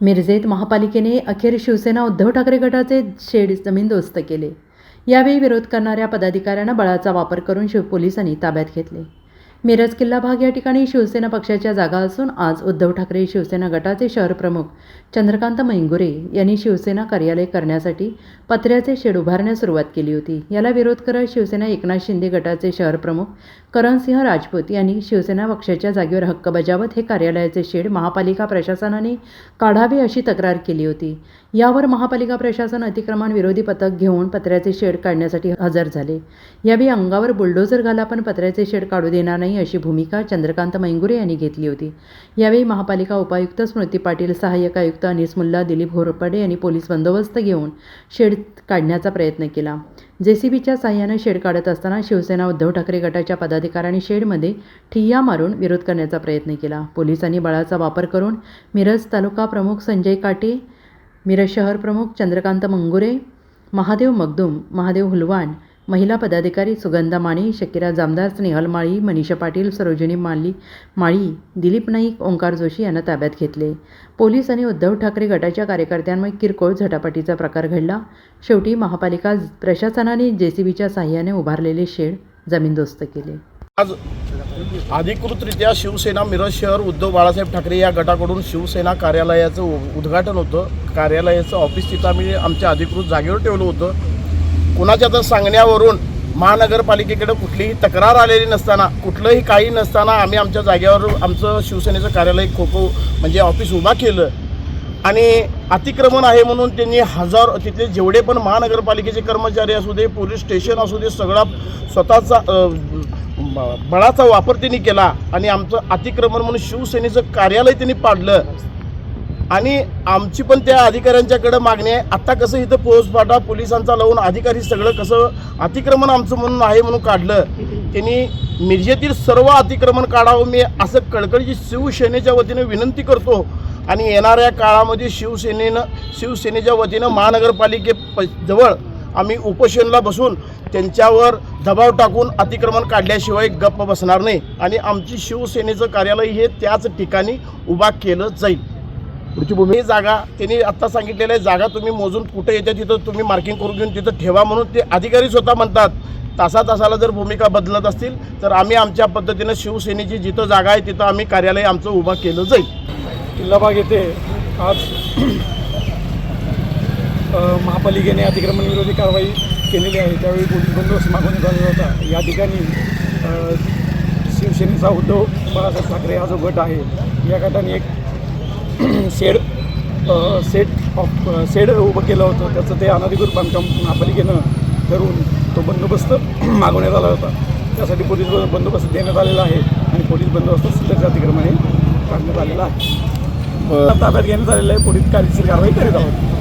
मिरजेत महापालिकेने अखेर शिवसेना उद्धव ठाकरे गटाचे शेड जमीनदोस्त केले. यावेळी विरोध करणाऱ्या पदाधिकाऱ्यांना बळाचा वापर करून शिव पोलिसांनी ताब्यात घेतले. मिरज किल्ला भाग या ठिकाणी शिवसेना पक्षाच्या जागा असून आज उद्धव ठाकरे शिवसेना गटाचे शहर प्रमुख चंद्रकांत मैंगुरे यांनी शिवसेना कार्यालय करण्यासाठी पत्र्याचे शेड उभारण्यास सुरुवात केली होती. याला विरोध करत शिवसेना एकनाथ शिंदे गटाचे शहर प्रमुख करणसिंह राजपूत यांनी शिवसेना पक्षाच्या जागेवर हक्क बजावत हे कार्यालयाचे शेड महापालिका प्रशासनाने काढावे अशी तक्रार केली होती. यावर महापालिका प्रशासन अतिक्रमण विरोधी पथक घेऊन पत्र्याचे शेड काढण्यासाठी हजर झाले. यावेळी अंगावर बुलडोझर घाला पण पत्र्याचे शेड काढू देणार नाही अशी भूमिका चंद्रकांत मैंगुरे यांनी घेतली होती. यावेळी महापालिका उपायुक्त स्मृती पाटील सहाय्यक आयुक्त अनिस मुल्ला दिलीप घोरपडे यांनी पोलीस बंदोबस्त घेऊन शेड काढण्याचा प्रयत्न केला. जेसीबीच्या सहाय्यानं शेड काढत असताना शिवसेना उद्धव ठाकरे गटाच्या पदाधिकाऱ्यांनी शेडमध्ये ठिय्या मारून विरोध करण्याचा प्रयत्न केला. पोलिसांनी बळाचा वापर करून मिरज तालुका प्रमुख संजय काटे मिरज शहर प्रमुख चंद्रकांत मंगुरे महादेव मगदूम महादेव हुलवाण महिला पदाधिकारी सुगंधा माने शकिरा जामदार स्नेहल माळी मनीषा पाटील सरोजिनी माली माळी दिलीप नाईक ओंकार जोशी यांना ताब्यात घेतले. पोलीस आणि उद्धव ठाकरे गटाच्या कार्यकर्त्यांमुळे किरकोळ झटापटीचा प्रकार घडला. शेवटी महापालिका प्रशासनाने जेसीबीच्या साह्याने उभारलेले शेड जमीनदोस्त केले. आज अधिकृतरित्या शिवसेना मिरज शहर उद्धव बाळासाहेब ठाकरे या गटाकडून शिवसेना कार्यालयाचं उ- उद्घाटन होतं. कार्यालयाचं ऑफिस तिथं आम्ही आमच्या अधिकृत जागेवर ठेवलं होतं. कुणाच्या तर सांगण्यावरून महानगरपालिकेकडे कुठलीही तक्रार आलेली नसताना कुठलंही काही नसताना आम्ही आमच्या जागेवर आमचं शिवसेनेचं कार्यालय खो खो म्हणजे ऑफिस उभा केलं. आणि अतिक्रमण आहे म्हणून त्यांनी हजार तिथले जेवढे पण महानगरपालिकेचे कर्मचारी असू दे पोलीस स्टेशन असू दे सगळा स्वतःचा बळाचा वापर त्यांनी केला. आणि आमचं अतिक्रमण म्हणून शिवसेनेचं कार्यालय त्यांनी पाडलं. आणि आमची पण त्या अधिकाऱ्यांच्याकडे मागणी आहे. आत्ता कसं इथं पोहोचपाटा पोलिसांचा लावून अधिकारी सगळं कसं अतिक्रमण आमचं म्हणून आहे म्हणून काढलं त्यांनी मिरजेतील सर्व अतिक्रमण काढावं. मी असं कळकळीची शिवसेनेच्या वतीने विनंती करतो आणि येणाऱ्या काळामध्ये शिवसेनेनं शिवसेनेच्या वतीनं महानगरपालिके प जवळ आम्ही उपोषणला बसून त्यांच्यावर दबाव टाकून अतिक्रमण काढल्याशिवाय गप्प बसणार नाही. आणि आमची शिवसेनेचं कार्यालय हे त्याच ठिकाणी उभा केलं जाईल. पुढची भूमी. ही जागा त्यांनी आत्ता सांगितलेलं आहे जागा तुम्ही मोजून कुठे येते तिथं तुम्ही मार्किंग करून घेऊन तिथं ठेवा म्हणून ते अधिकारी स्वतः म्हणतात. तासा तासाला जर भूमिका बदलत असतील तर आम्ही आमच्या पद्धतीनं शिवसेनेची जिथं जागा आहे तिथं आम्ही कार्यालय आमचं उभं केलं जाईल. किल्लाबाग येथे आज महापालिकेने अतिक्रमण विरोधी कारवाई केलेली आहे. त्यावेळी पोलीस बंदोबस्त मागवण्यात आलेला होता. या ठिकाणी शिवसेनेचा उद्धव बाळासाहेब ठाकरे हा जो गट आहे या गटाने एक शेड सेट ऑफ शेड उभं केलं होतं. त्याचं ते अनधिकृत बांधकाम महापालिकेनं करून तो बंदोबस्त मागवण्यात आला होता. त्यासाठी पोलीस बंदोबस्त देण्यात आलेला आहे आणि पोलीस बंदोबस्त सध्याच्या अतिक्रमणे काढण्यात आलेला आहे. ताब्यात घेण्यात आलेलं आहे. पोलीस कायदेशीर कारवाई करीत आहोत.